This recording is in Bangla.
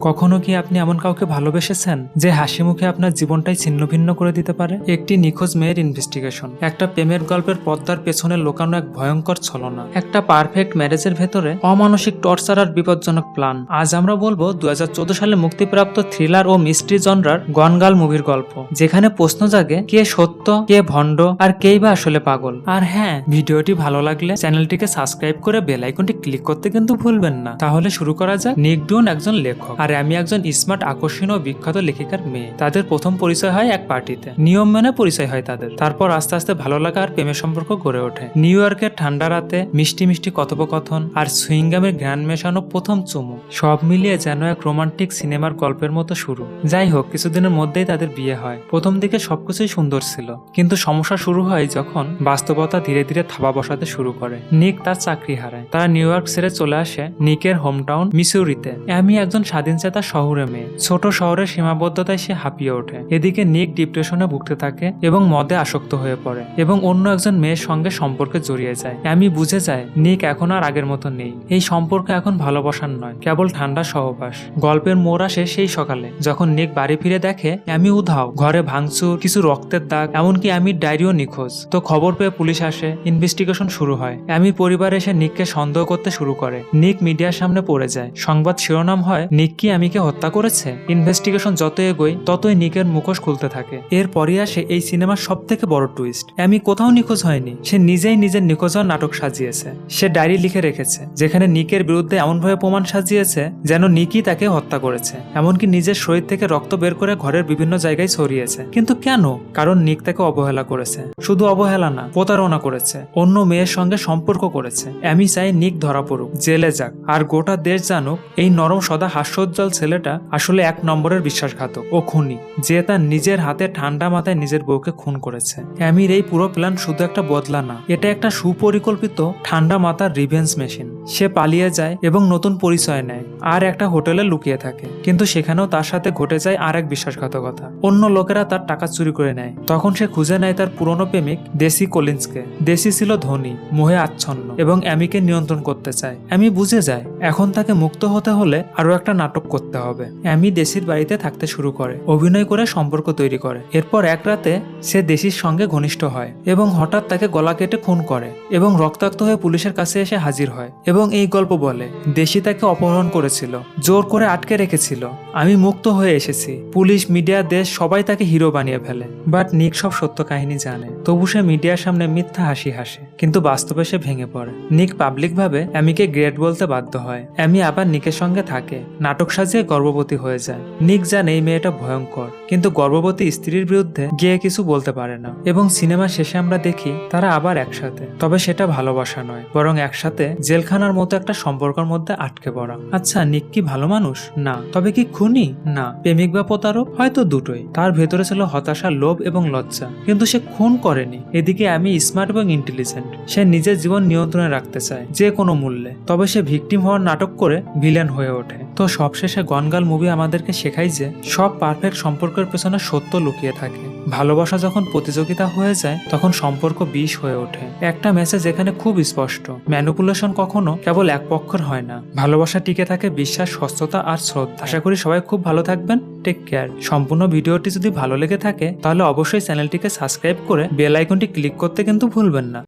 কখনো কি আপনি এমন কাউকে ভালোবেসেছেন যে হাসি মুখে আপনার জীবনটাই ছিন্ন ভিন্ন করে দিতে পারে? একটি নিখোঁজ মেয়ের ইনভেস্টিগেশন একটা প্রেমের গল্পের পদ্মার পেছনে লোকানো এক ভয়ঙ্কর ছলনা, একটা পারফেক্ট ম্যারেজের ভেতরে অমানসিক টর্চার আর বিপজ্জনক প্ল্যান আজ আমরা বলব দুহাজার চোদ্দ সালে মুক্তিপ্রাপ্ত থ্রিলার ও মিস্ট্রি জনরার গনগাল মুভির গল্প, যেখানে প্রশ্ন জাগে কে সত্য, কে ভণ্ড আর কেই বা আসলে পাগল। আর হ্যাঁ ভিডিওটি ভালো লাগলে চ্যানেলটিকে সাবস্ক্রাইব করে বেল আইকনটি ক্লিক করতে কিন্তু ভুলবেন না। তাহলে শুরু করা যাক নিক ডুন একজন লেখক। আর আমি একজন স্মার্ট, আকর্ষণীয়, বিখ্যাত লেখিকার মেয়ে। তাদের প্রথম পরিচয় হয় এক পার্টিতে। নিয়ম মেনে পরিচয় হয় তাদের। তারপর আস্তে আস্তে ভালো লাগা আর প্রেমের সম্পর্ক গড়ে ওঠে। নিউ ইয়র্কের ঠান্ডা রাতে মিষ্টি মিষ্টি কথোপকথন আর সুইংগামের জ্ঞান মেশানো প্রথম চুমু। সব মিলিয়ে যেন এক রোমান্টিক সিনেমার গল্পের মতো শুরু। যাই হোক, কিছুদিনের মধ্যেই তাদের বিয়ে হয়। প্রথম দিকে সবকিছুই সুন্দর ছিল। কিন্তু সমস্যা শুরু হয় যখন বাস্তবতা ধীরে ধীরে থাবা বসাতে শুরু করে। নিক তার চাকরি হারায়। তারা নিউ ইয়র্ক ছেড়ে চলে আসে নিকের হোমটাউন, মিসুরিতে। আমি একজন স্বাধীনচেতা শহরে মেয়ে। ছোট শহরের সীমাবদ্ধতায় সে হাঁপিয়ে ওঠে। এদিকে নিক ডিপ্রেশনে ভুগতে থাকে এবং মদে আসক্ত হয়ে পড়ে এবং অন্য একজন মেয়ের সঙ্গে সম্পর্কে জড়িয়ে যায়। আমি বুঝে যায় নিক এখন আর আগের মতো নেই। এই সম্পর্ক এখন ভালোবাসার নয়, কেবল ঠান্ডা সহবাস। গল্পের মোড় আসে সেই সকালে, যখন নিক বাড়ি ফিরে দেখে, আমি উধাও, ঘরে ভাঙচুর, কিছু রক্তের দাগ, এমনকি আমি ডায়েরিও নিখোঁজ। তো খবর পেয়ে পুলিশ আসে, ইনভেস্টিগেশন শুরু হয়। আমি পরিবার এসে নিককে সন্দেহ করতে শুরু করে। নিক মিডিয়ার সামনে পড়ে যায়। সংবাদ শিরোনাম হয়, নিক কি আমিকে হত্যা করেছে? ইনভেস্টিগেশন যত এগোয় ততই নিকের মুখোশ খুলতে থাকে। এরপরই আসে এই সিনেমার সব থেকে বড় টুইস্ট আমি কোথাও নিখোঁজ হয়নি। সে নিজেই নিজের নিখোঁজ হওয়ার নাটক সাজিয়েছে। সে ডায়েরি লিখে রেখেছে, যেখানে নিকের বিরুদ্ধে এমনভাবে প্রমাণ সাজিয়েছে যেন নিকি তাকে হত্যা করেছে। এমনকি নিজের শরীর থেকে রক্ত বের করে ঘরের বিভিন্ন জায়গায় ছড়িয়েছে। কিন্তু কেন? কারণ নিক তাকে অবহেলা করেছে। শুধু অবহেলা না, প্রতারণা করেছে। অন্য মেয়ের সঙ্গে সম্পর্ক করেছে। আমি চাই নিক ধরা পড়ুক, জেলে যাক। আর গোটা দেশ জানুক, এই নরম সদা হাস্যোজ্জ্বল ছেলেটা আসলে এক নম্বরের বিশ্বাসঘাতক ও খুনি, যে তার নিজের হাতে ঠান্ডা মাথায় নিজের বউকে খুন করেছে। অ্যামির এই পুরো প্ল্যান শুধু একটা বদলা না, এটা একটা সুপরিকল্পিত ঠান্ডা মাথার রিভেন্স মেশিন। সে পালিয়ে যায় এবং নতুন পরিচয় নেয়, আর একটা হোটেলে লুকিয়ে থাকে। কিন্তু সেখানেও তার সাথে ঘটে যায় আর এক বিশ্বাসঘাতকতা। অন্য লোকেরা তার টাকা চুরি করে নেয়। তখন সে খুঁজে নেয় তার পুরনো প্রেমিক দেশি কলিন্সকে। দেশি ছিল ধনী, মোহে আচ্ছন্ন এবং অ্যামিকে নিয়ন্ত্রণ করতে চায়। অ্যামি বুঝে যায়, এখন তাকে মুক্ত হতে হলে আরও একটা নাটক করতে হবে। অ্যামি দেশির বাড়িতে থাকতে শুরু করে, অভিনয় করে সম্পর্ক তৈরি করে। এরপর এক রাতে সে দেশির সঙ্গে ঘনিষ্ঠ হয় এবং হঠাৎ তাকে গলা কেটে খুন করে এবং রক্তাক্ত হয়ে পুলিশের কাছে এসে হাজির হয় এবং এই গল্প বলে, দেশি তাকে অপহরণ করেছিল, জোর করে আটকে রেখেছিল। আমি মুক্ত হয়ে এসেছি। পুলিশ, মিডিয়া, দেশ সবাই তাকে হিরো বানিয়ে ফেলে। বাট নিক সব সত্য কাহিনী জানে। তবু সে মিডিয়ার সামনে মিথ্যা হাসি হাসে, কিন্তু বাস্তবে সে ভেঙে পড়ে। নিক পাবলিকভাবে অ্যামিকে গ্রেট বলতে বাধ্য হয়। অ্যামি আবার নিকের সঙ্গে থাকে। নাটক সাজিয়ে গর্ভবতী হয়ে যায়। নিক জানে এই মেয়েটা ভয়ঙ্কর, কিন্তু গর্ভবতী স্ত্রীর বিরুদ্ধে গিয়ে কিছু বলতে পারে না। এবং সিনেমা শেষে আমরা দেখি, তারা আবার একসাথে। তবে সেটা ভালোবাসা নয়, বরং একসাথে জেলখানার মতো একটা সম্পর্কের মধ্যে আটকে পড়া। আচ্ছা নিক কি ভালো মানুষ? না। তবে কি খুনি? না। প্রেমিক বা প্রতারক? হয়তো দুটোই। তার ভেতরে ছিল হতাশা, লোভ এবং লজ্জা। কিন্তু সে খুন করেনি। এদিকে আমি স্মার্ট এবং ইন্টেলিজেন্ট। সে নিজের জীবন নিয়ন্ত্রণে রাখতে চায়, যে কোনো মূল্যে। তবে সে ভিকটিম হওয়ার নাটক করে ভিলেন হয়ে ওঠে। তো সবশেষে গনগাল মুভি আমাদেরকে শেখায় যে সব পারফেক্ট সম্পর্কের পেছনে সত্য লুকিয়ে থাকে। ভালোবাসা যখন প্রতিযোগিতা হয়ে যায়, তখন সম্পর্ক বিষ হয়ে ওঠে। একটা মেসেজ এখানে খুব স্পষ্ট। ম্যানুপুলেশন কখনো কেবল এক পক্ষের হয় না। ভালোবাসা টিকে থাকে বিশ্বাস, স্বচ্ছতা আর শ্রদ্ধা। আশা করি সবাই খুব ভালো থাকবেন। টেক কেয়ার সম্পূর্ণ ভিডিওটি যদি ভালো লেগে থাকে, তাহলে অবশ্যই চ্যানেলটিকে সাবস্ক্রাইব করে বেল আইকনটি ক্লিক করতে কিন্তু ভুলবেন না।